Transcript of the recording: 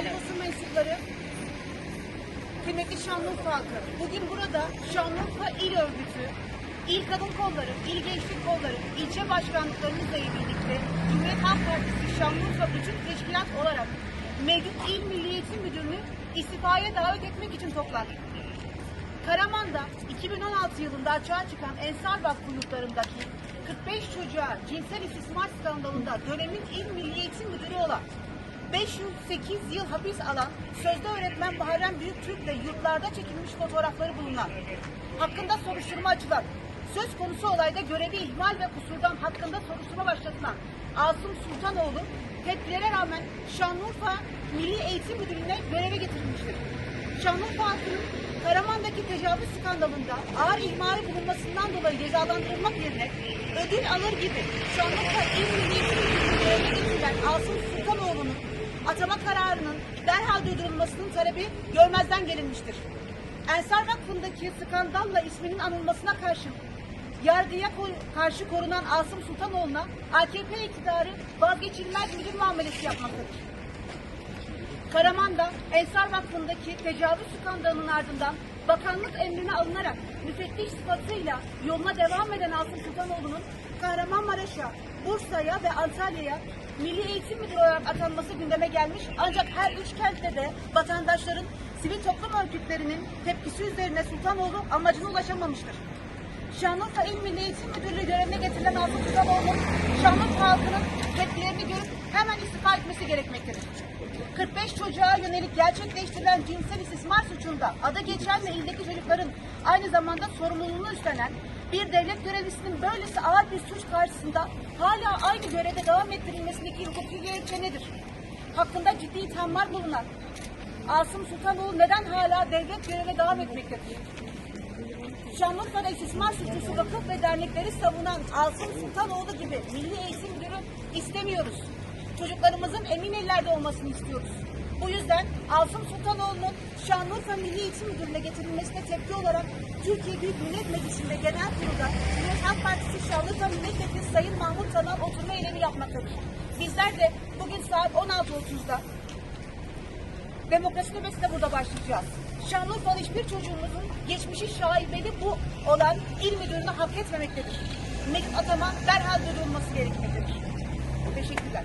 değerli basın mensupları, kıymetli Şanlıurfa halkı. Bugün burada Şanlıurfa İl Örgütü, İl Kadın Kolları, İl Gençlik Kolları, ilçe başkanlıklarımızla birlikte Cumhuriyet Halk Partisi Şanlıurfa bütün teşkilat olarak mevcut İl Milli Eğitim Müdürünü istifaya davet etmek için toplandık. Karaman'da 2016 yılında açığa çıkan Ensar Vakfı yurtlarındaki 45 çocuğa cinsel istismar skandalında dönemin İl Milli Eğitim Müdürü olan 508 yıl hapis alan sözde öğretmen Baharem Büyüktürk'le yurtlarda çekilmiş fotoğrafları bulunan, hakkında soruşturma açılan, söz konusu olayda görevi ihmal ve kusurdan hakkında soruşturma başlatılan Asım Sultanoğlu tepkilere rağmen Şanlıurfa Milli Eğitim Müdürlüğü'ne göreve getirilmiştir. Şanlıurfa halkının Karaman'daki tecavüz skandalında ağır ihmali bulunmasından dolayı cezalandırılmak yerine ödül alır gibi Şanlıurfa İl Milli Eğitim Müdürlüğü'ne getirilen Asım Sultanoğlu'nun atama kararının derhal durdurulmasının talebi görmezden gelinmiştir. Ensar Vakfı'ndaki skandalla isminin anılmasına karşın yargıya karşı korunan Asım Sultanoğlu'na AKP iktidarı vazgeçilmez müdür muamelesi yapmaktadır. Karaman'da Ensar Vakfı'ndaki tecavüz skandalının ardından bakanlık emrine alınarak müfettiş sıfatıyla yoluna devam eden Asım Sultanoğlu'nun Kahramanmaraş'a, Bursa'ya ve Antalya'ya Milli Eğitim Müdürü olarak atanması gündeme gelmiş ancak her üç kentte de vatandaşların sivil toplum örgütlerinin tepkisi üzerine Sultanoğlu amacına ulaşamamıştır. Şanlıurfa İl Milli Eğitim Müdürlüğü görevine getirilen Asım Sultanoğlu'nun Şanlıurfa halkının tepkilerini görüp hemen istifa etmesi gerekmektedir. 45 çocuğa yönelik gerçekleştirilen cinsel istismar suçunda adı geçen ve ildeki çocukların aynı zamanda sorumluluğunu üstlenen bir devlet görevlisinin böylesi ağır bir suç karşısında hala aynı görevde devam ettirilmesindeki hukuki gerekçe nedir? Hakkında ciddi ithamlar bulunan Asım Sultanoğlu neden hala devlet göreve devam etmektedir? Şanlıurfa'da istismar suçlusu vakıf ve dernekleri savunan Asım Sultanoğlu gibi Milli Eğitim Müdürü istemiyoruz. Çocuklarımızın emin ellerde olmasını istiyoruz. Bu yüzden Asım Sultanoğlu'nun Şanlıurfa Milli Eğitim Müdürlüğü'ne getirilmesine tepki olarak Türkiye Büyük Millet Meclisi'nde genel kurulda Cumhuriyet Halk Partisi Şanlıurfa Milletvekili Sayın Mahmut Tanal oturma eylemi yapmaktadır. Bizler de bugün saat 16.30'da Demokrasi nöbetine burada başlayacağız. Şanlıurfa'lı hiçbir çocuğumuzun geçmişi şaibeli bu olan il müdürünü hak etmemektedir. Mektup atama derhal durdurulması gerekmektedir. Teşekkürler.